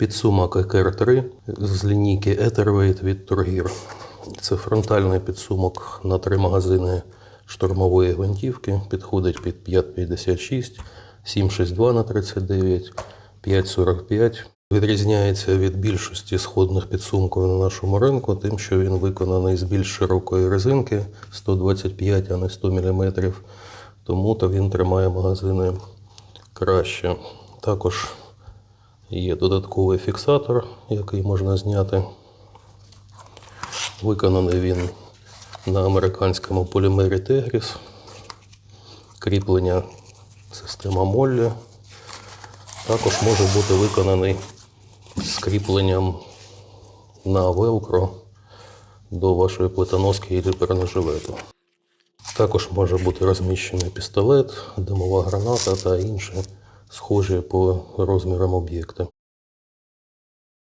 Підсумок ЕКР-3 з лінійки Etherweight від Тургір. Це фронтальний підсумок на три магазини штурмової гвинтівки. Підходить під 5,56, 7,62 на 39, 5,45. Відрізняється від більшості сходних підсумків на нашому ринку, тим, що він виконаний з більш широкої резинки 125, а не 100 мм. Тому то він тримає магазини краще. Також Є додатковий фіксатор, який можна зняти. Виконаний він на американському полімері Tegris. Кріплення система Моллі. Також може бути виконаний з кріпленням на велкро до вашої плитоноски і бронежилету. Також може бути розміщений пістолет, димова граната та інші схожі по розмірам об'єкти.